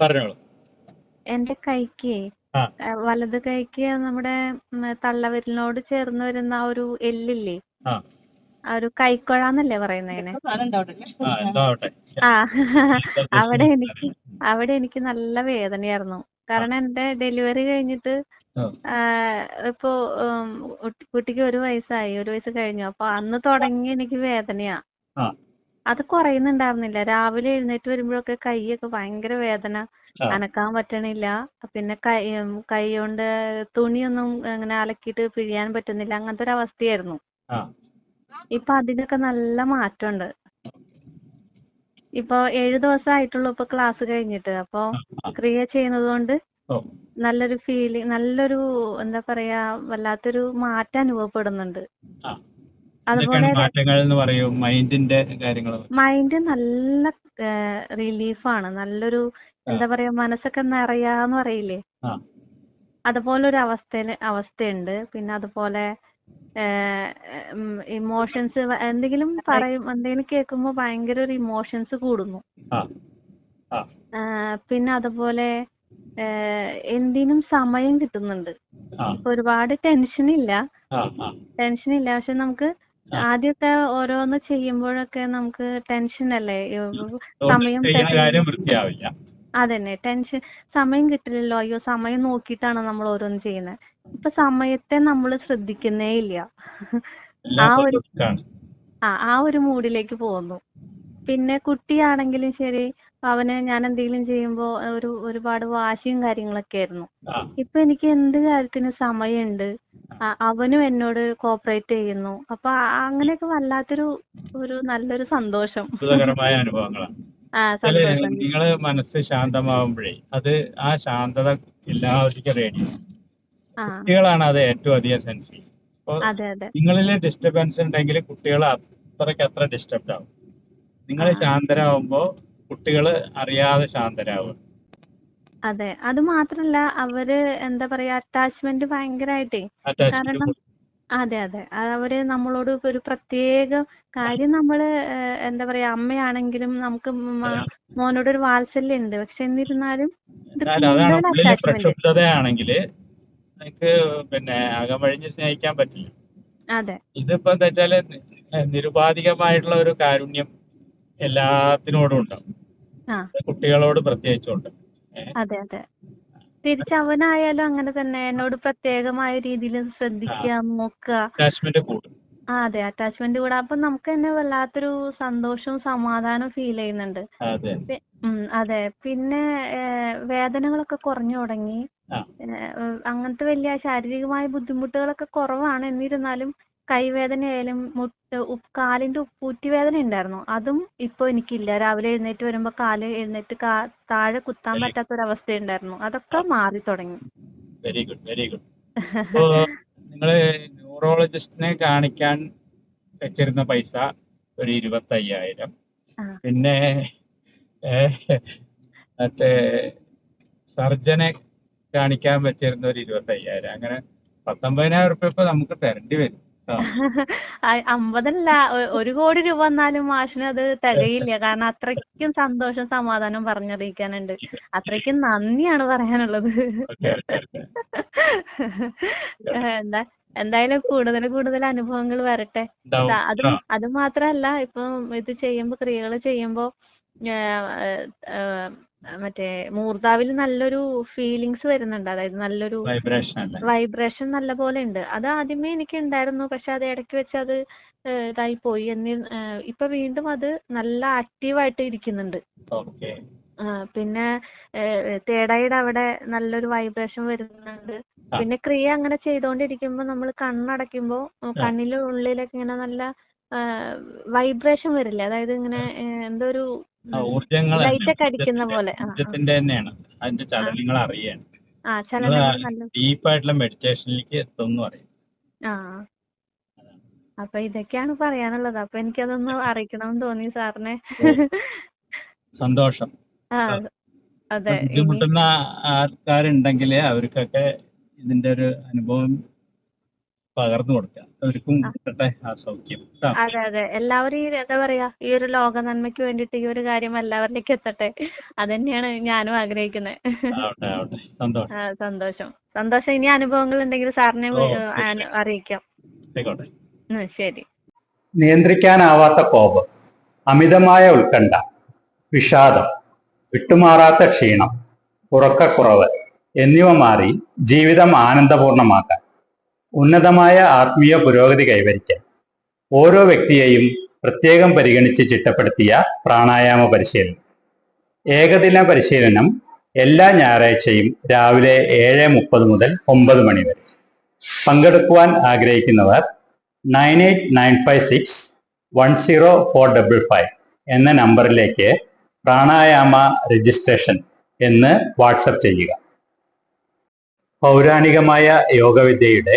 പറഞ്ഞോളൂ. എന്റെ കൈക്ക് വലത് കൈക്ക് നമ്മുടെ തള്ളവിരലിനോട് ചേർന്ന് വരുന്ന ആ ഒരു എല്ലില്ലേ? ആ. ഒരു കൈക്കുഴന്നല്ലേ പറയുന്നതിന്? ആ അവിടെ എനിക്ക് അവിടെ എനിക്ക് നല്ല വേദനയായിരുന്നു. കാരണം എന്റെ ഡെലിവറി കഴിഞ്ഞിട്ട് ഇപ്പൊ കുട്ടിക്ക് ഒരു വയസ്സായി. ഒരു വയസ്സ് കഴിഞ്ഞു. അപ്പൊ അന്ന് തുടങ്ങി എനിക്ക് വേദനയാ. ആ. അത് കുറയുന്നുണ്ടായിരുന്നില്ല. രാവിലെ എഴുന്നേറ്റ് വരുമ്പോഴൊക്കെ കൈയൊക്കെ ഭയങ്കര വേദന. അനക്കാൻ പറ്റണില്ല. പിന്നെ കൈ കൈകൊണ്ട് കൈ കൊണ്ട് തുണിയൊന്നും അങ്ങനെ അലക്കിയിട്ട് പിഴിയാൻ പറ്റുന്നില്ല. അങ്ങനത്തെ ഒരു അവസ്ഥയായിരുന്നു. ആ. ഇപ്പൊ അതിനൊക്കെ നല്ല മാറ്റമുണ്ട്. ഇപ്പൊ ഏഴ് ദിവസം ആയിട്ടുള്ളൂ ഇപ്പൊ ക്ലാസ് കഴിഞ്ഞിട്ട്. അപ്പൊ. ക്രിയ ചെയ്യുന്നത് കൊണ്ട് നല്ലൊരു ഫീലിംഗ് നല്ലൊരു എന്താ പറയാ വല്ലാത്തൊരു മാറ്റം അനുഭവപ്പെടുന്നുണ്ട്. അതുപോലെ മൈൻഡ് നല്ല റിലീഫാണ്. നല്ലൊരു എന്താ പറയാ മനസ്സൊക്കെ നിറയാന്ന് പറയില്ലേ? ആ. അതുപോലെ ഒരു അവസ്ഥയിൽ അവസ്ഥയുണ്ട്. പിന്നെ അതുപോലെ ഇമോഷൻസ് എന്തെങ്കിലും പറയും എന്തെങ്കിലും കേൾക്കുമ്പോ ഭയങ്കര ഒരു ഇമോഷൻസ് കൂടുന്നു. പിന്നെ അതുപോലെ എന്തിനും സമയം കിട്ടുന്നുണ്ട്. ഇപ്പൊ ഒരുപാട് ടെൻഷൻ ഇല്ല ടെൻഷൻ ഇല്ല പക്ഷെ നമുക്ക് ആദ്യമൊക്കെ ഓരോന്ന് ചെയ്യുമ്പോഴൊക്കെ നമുക്ക് ടെൻഷൻ അല്ലേ? സമയം അതന്നെ ടെൻഷൻ സമയം കിട്ടില്ലല്ലോ. അയ്യോ സമയം നോക്കിയിട്ടാണ് നമ്മൾ ഓരോന്ന് ചെയ്യുന്നത് ഇപ്പൊ സമയത്തെ നമ്മൾ ശ്രദ്ധിക്കുന്നേ ഇല്ല. ആ ഒരു ആ ആ ഒരു മൂഡിലേക്ക് പോകുന്നു. പിന്നെ കുട്ടിയാണെങ്കിലും ശരി അവന് ഞാൻ എന്തെങ്കിലും ചെയ്യുമ്പോൾ ഒരു ഒരുപാട് വാശിയും കാര്യങ്ങളൊക്കെ ആയിരുന്നു. ഇപ്പോ എനിക്ക് എന്ത് കാര്യത്തിനും സമയമുണ്ട്. അവനും എന്നോട് കോപ്പറേറ്റ് ചെയ്യുന്നു. അപ്പൊ അങ്ങനെ അങ്ങനെയൊക്കെ വല്ലാത്തൊരു ഒരു നല്ലൊരു സന്തോഷം. അത്ഭുതകരമായ അനുഭവങ്ങളാണ്. ആ ചില സന്തോഷം. നിങ്ങൾ മനസ്സ് ശാന്തമാവുമ്പോഴേ അത് ആ ശാന്തത എല്ലാവർക്കും റേഡി ആ. കുട്ടികളാണ് അത് ഏറ്റവും അധികം സെൻസ് ചെയ്യുന്നത് നിങ്ങളിൽ ഡിസ്റ്റർബൻസ് ഉണ്ടെങ്കിൽ കുട്ടികൾ അത്രയ്ക്ക് അത്ര ഡിസ്റ്റർബ്ഡ് ആവും നിങ്ങൾ. ശാന്തരാകുമ്പോൾ കുട്ടികൾ അറിയാതെ ശാന്തരാവുക. അതെ. അത് മാത്രല്ല അവർ എന്താ പറയാ അറ്റാച്ച്മെന്റ് ഭയങ്കരായിട്ടേ. കാരണം അതെ അതെ. അവർ നമ്മളോട് ഒരു പ്രത്യേക കാര്യം നമ്മൾ എന്താ പറയാ അമ്മയാണെങ്കിലും നമുക്ക് മോനോട് ഒരു വാത്സല്യം ഉണ്ട് പക്ഷെ എന്നിരുന്നാലും ഉള്ളിൽ അറ്റാച്ച്മെന്റ് പിന്നെ അകമഴിഞ്ഞ് സ്നേഹിക്കാൻ പറ്റില്ല. അതെ. ഇതിപ്പോ എന്താ വെച്ചാൽ നിരുപാധികമായിട്ടുള്ള ഒരു കാരുണ്യം എല്ലാത്തിനോടും ഉണ്ടാവും ആ. കുട്ടികളോട് പ്രത്യേകിച്ചുണ്ട് അതെ അതെ. തിരിച്ചവനായാലും അങ്ങനെ തന്നെ എന്നോട് പ്രത്യേകമായ രീതിയിൽ ശ്രദ്ധിക്കുക നോക്കുക. അറ്റാച്ച്മെന്റ് കൂടും. ആ അതെ അറ്റാച്ച്മെന്റ് കൂടെ. അപ്പൊ നമുക്ക് തന്നെ വല്ലാത്തൊരു സന്തോഷവും സമാധാനവും ഫീൽ ചെയ്യുന്നുണ്ട്. അതെ. പിന്നെ വേദനകളൊക്കെ കുറഞ്ഞു തുടങ്ങി. അങ്ങനത്തെ വലിയ ശാരീരികമായ ബുദ്ധിമുട്ടുകളൊക്കെ കുറവാണ്. എന്നിരുന്നാലും കൈവേദനയായാലും മുട്ട് കാലിന്റെ ഉപ്പൂറ്റി വേദന ഉണ്ടായിരുന്നു. അതും ഇപ്പൊ എനിക്കില്ല. രാവിലെ എഴുന്നേറ്റ് വരുമ്പോ കാൽ എഴുന്നേറ്റ് കാ താഴെ കുത്താൻ പറ്റാത്ത ഒരു അവസ്ഥ ഉണ്ടായിരുന്നു അതൊക്കെ മാറി തുടങ്ങി. വെരി ഗുഡ് വെരി ഗുഡ് നിങ്ങൾ ന്യൂറോളജിസ്റ്റിനെ കാണിക്കാൻ വെച്ചിരുന്ന പൈസ ഒരു ഇരുപത്തയ്യായിരം. പിന്നെ മറ്റേ സർജനെ കാണിക്കാൻ വെച്ചിരുന്ന ഒരു ഇരുപത്തയ്യായിരം. അങ്ങനെ പത്തൊമ്പതിനായിരം ഇപ്പൊ നമുക്ക് തരേണ്ടി വരും. അമ്പതല്ല ഒരു കോടി രൂപ വന്നാലും മാഷിന് അത് തികയില്ല. കാരണം അത്രയ്ക്കും സന്തോഷം സമാധാനം പറഞ്ഞറിയിക്കാനുണ്ട്. അത്രയ്ക്കും നന്ദിയാണ് പറയാനുള്ളത്. എന്താ എന്തായാലും കൂടുതൽ കൂടുതൽ അനുഭവങ്ങൾ വരട്ടെ. അത് അത് മാത്രല്ല ഇപ്പം ഇത് ചെയ്യുമ്പോ ക്രിയകൾ ചെയ്യുമ്പോ മറ്റേ മൂർധാവിൽ നല്ലൊരു ഫീലിങ്സ് വരുന്നുണ്ട്. അതായത് നല്ലൊരു വൈബ്രേഷൻ നല്ല പോലെ ഉണ്ട്. അത് ആദ്യമേ എനിക്ക് ഉണ്ടായിരുന്നു. പക്ഷെ അത് ഇടയ്ക്ക് വെച്ച് അത് ഇതായി പോയി. എന്നി ഇപ്പൊ വീണ്ടും അത് നല്ല ആക്റ്റീവായിട്ട് ഇരിക്കുന്നുണ്ട്. പിന്നെ തേടായിയുടെ അവിടെ നല്ലൊരു വൈബ്രേഷൻ വരുന്നുണ്ട്. പിന്നെ ക്രിയ അങ്ങനെ ചെയ്തോണ്ടിരിക്കുമ്പോ നമ്മൾ കണ്ണടയ്ക്കുമ്പോ കണ്ണിന്റെ ഉള്ളിലൊക്കെ ഇങ്ങനെ നല്ല വൈബ്രേഷൻ വരില്ലേ? അതായത് ഇങ്ങനെ എന്തോ ഒരു ലൈറ്റ് ഒക്കെ അടിക്കുന്ന പോലെ. തന്നെയാണ്. അതിന്റെ ചലനങ്ങൾ അറിയാണ്. ഡീപ്പായിട്ടുള്ള മെഡിറ്റേഷനിലേക്ക് എത്തുമെന്ന് പറയും. അപ്പൊ ഇതൊക്കെയാണ് പറയാനുള്ളത്. അപ്പൊ എനിക്കതൊന്ന് അറിയിക്കണമെന്ന് തോന്നി സാറിനെ. സന്തോഷം. അതെ. ബുദ്ധിമുട്ടുന്ന ആൾക്കാരുണ്ടെങ്കിൽ അവർക്കൊക്കെ ഇതിന്റെ ഒരു അനുഭവം പകർന്നു കൊടുക്കുക. അവർക്കും കിട്ടട്ടെ ആ സൗഖ്യം. അതെ അതെ. എല്ലാവരും ഈ എന്താ പറയാ ഈ ഒരു ലോക നന്മയ്ക്ക് വേണ്ടിയിട്ട് ഈ ഒരു കാര്യം എല്ലാവരിലേക്ക് എത്തട്ടെ. അതന്നെയാണ് ഞാനും ആഗ്രഹിക്കുന്നത് സന്തോഷം. ആ, സന്തോഷം. ഇനി അനുഭവങ്ങൾ ഉണ്ടെങ്കിൽ സാറിനെ അറിയിക്കാം. ശരി. നിയന്ത്രിക്കാനാവാത്ത കോപം അമിതമായ ഉത്കണ്ഠ വിഷാദം വിട്ടുമാറാത്ത ക്ഷീണം ഉറക്കക്കുറവ് എന്നിവ മാറി ജീവിതം ആനന്ദപൂർണമാക്കാൻ ഉന്നതമായ ആത്മീയ പുരോഗതി കൈവരിക്കാൻ ഓരോ വ്യക്തിയെയും പ്രത്യേകം പരിഗണിച്ച് ചിട്ടപ്പെടുത്തിയ പ്രാണായാമ പരിശീലനം. ഏകദിന പരിശീലനം എല്ലാ ഞായറാഴ്ചയും രാവിലെ ഏഴ് മുപ്പത് മുതൽ ഒമ്പത് മണി വരെ. പങ്കെടുക്കുവാൻ ആഗ്രഹിക്കുന്നവർ nine eight nine five six one zero four double five എന്ന നമ്പറിലേക്ക് പ്രാണായാമ രജിസ്ട്രേഷൻ എന്ന് വാട്സപ്പ് ചെയ്യുക. പൗരാണികമായ യോഗവിദ്യയുടെ